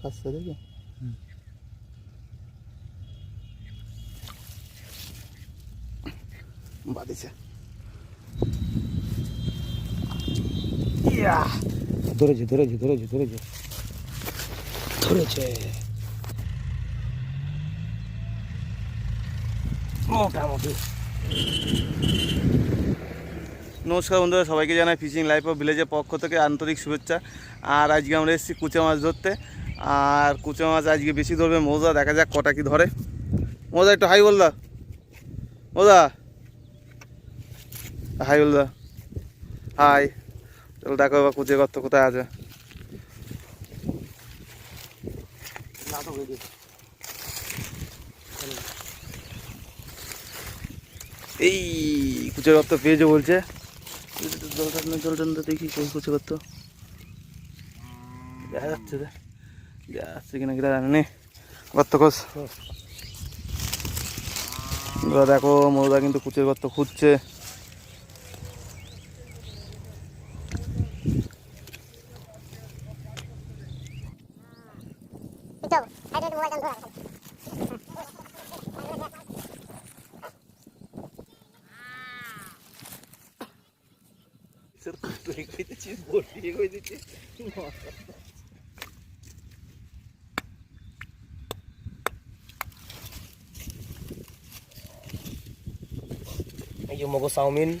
কাজটা দেখি বাদিছে ইয়া ধরেছে ধরেছে ধরেছে ধরেছে ধরেছে মোটামুটি নমস্কার বন্ধুরা, সবাইকে জানাই ফিশিং লাইফ অফ ভিলেজের পক্ষ থেকে আন্তরিক শুভেচ্ছা। আর আজকে আমরা এসেছি কুচে মাছ ধরতে। আর কুচে মাছ আজকে বেশি ধরবে মৌজা, দেখা যাক কটা কি ধরে। মৌজা, একটু হাই বলদা মৌজা। হাই বলদা হাই। চলো দেখো এবার কুচে গর্ত কোথায় আছে। এই, কুচে গর্ত পেয়েছে বলছে। জলটা জলটা তো দেখি কোন কুচে গর্ত দেখা যাচ্ছে রে। যাচ্ছে কিনা কিনা জানি নে। গর্ত এবার দেখো মৌদা কিন্তু কুচের গর্ত খুঁজছে। Сертуфтурик, это че из Божьей, его это Saumin.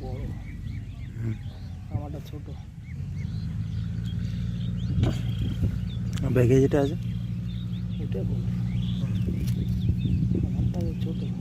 বড়। আমারটা ছোট। ব্যাগে যেটা আছে? ওটা বড়। আমারটা ছোট।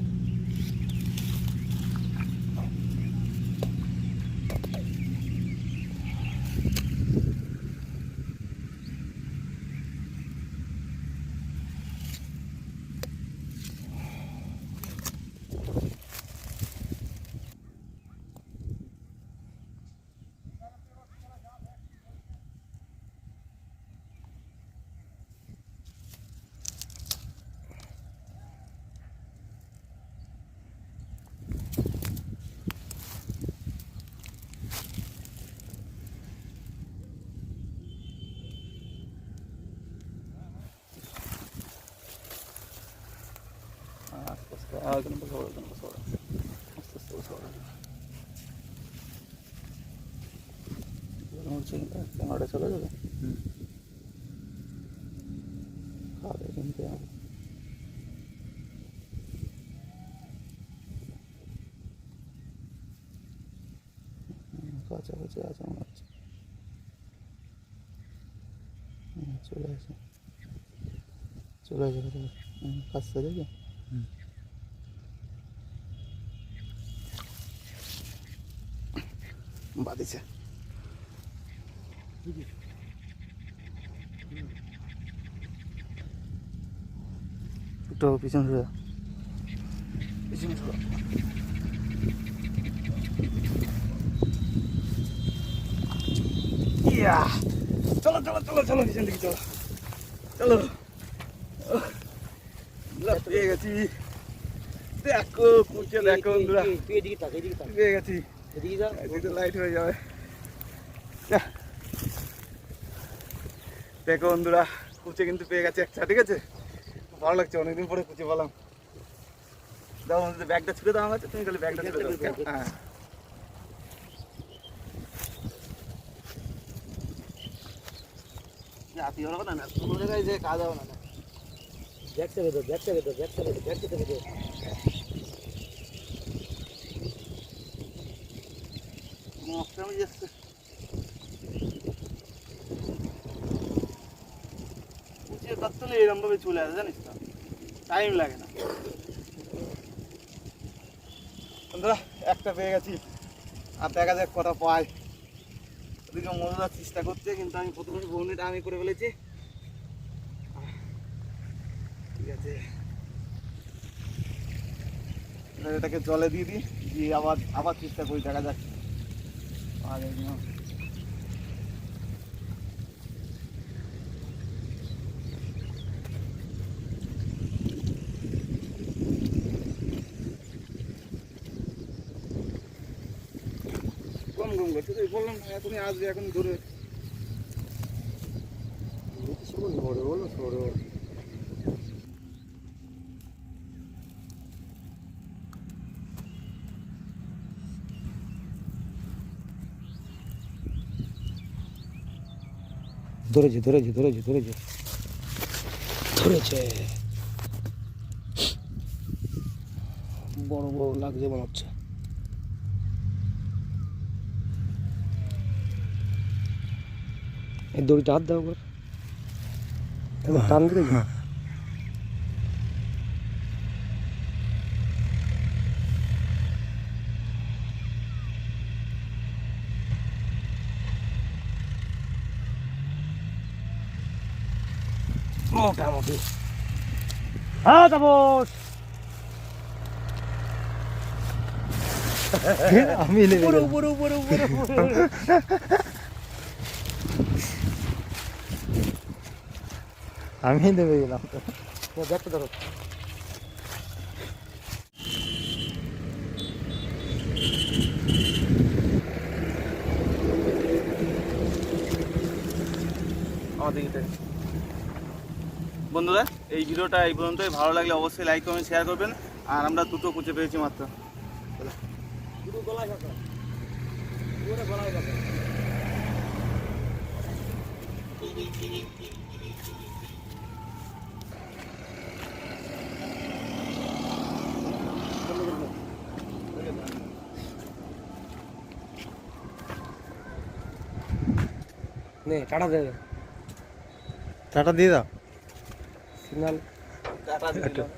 আর বসে পড়ো। আস্তে আস্তে বসে চলে যাবে হুম, কাছাকাছি আছে মনে চলে আসে চলে আসে। চলে আসে হুম, বাদিছে একটু পিছনে সরে। পিছনে সরে চলো চলো চলো চলো পিছন দিকে চলো। চলো। পেয়ে গেছি। দেখো কুচে দেখো বন্ধুরা পেয়ে গেছি। এদিকে লাইট হয়ে যাবে। দেখো বন্ধুরা কুচে কিন্তু পেয়ে গেছে একটা ঠিক আছে? ভালো লাগছে অনেকদিন পরে কুচে পেলাম। দাও ব্যাগটা ছুড়ে দাও আমার তুমি খালি ব্যাগটা ছুড়ে দাও। হ্যাঁ। রাতি হলো না না কোনো জায়গায় যে কাজ হবে না না। ব্যাগ থেকে দে ব্যাগ থেকে ব্যাগ থেকে ব্যাগ থেকে দে মশলা আমি যাচ্ছে কুচিয়ে তত্ত্ব নেই এরকম ভাবে চলে আসে জানিস তো টাইম লাগে না বন্ধুরা একটা পেয়ে গেছি আর দেখা যাক কটা পাই ওদিকে মজুরা চেষ্টা করছে কিন্তু আমি প্রথমে বৌনিটা আমি করে ফেলেছি ঠিক আছে এটাকে জলে দিয়ে দিই, দিয়ে আবার আবার চেষ্টা করি, দেখা যাক। কিনা। কম কম করছে তো বললাম এখনই আসবে এখন ধরে বলো সরে ধরেছে ধরেছে ধরেছে ধরেছে। ধরেছে। বড় বড় লাগছে মনে হচ্ছে। এই দড়িটা হাত দাও করে এবার টান দিলে মোটামুটি হ্যাঁ তাপস আমি উপরে উপরে উপরে উপরে আমি নেবে গেলাম। ব্যাগটা ধরো। আমাদের। বন্ধুরা এই ভিডিওটা এই পর্যন্তই। ভালো লাগলে অবশ্যই লাইক কমেন্ট শেয়ার করবেন। আর আমরা দুটো কুচে পেয়েছি মাত্র। নে দে। টাটা দিয়ে দাও। সিগন্যাল টাটা দিয়ে দিলাম।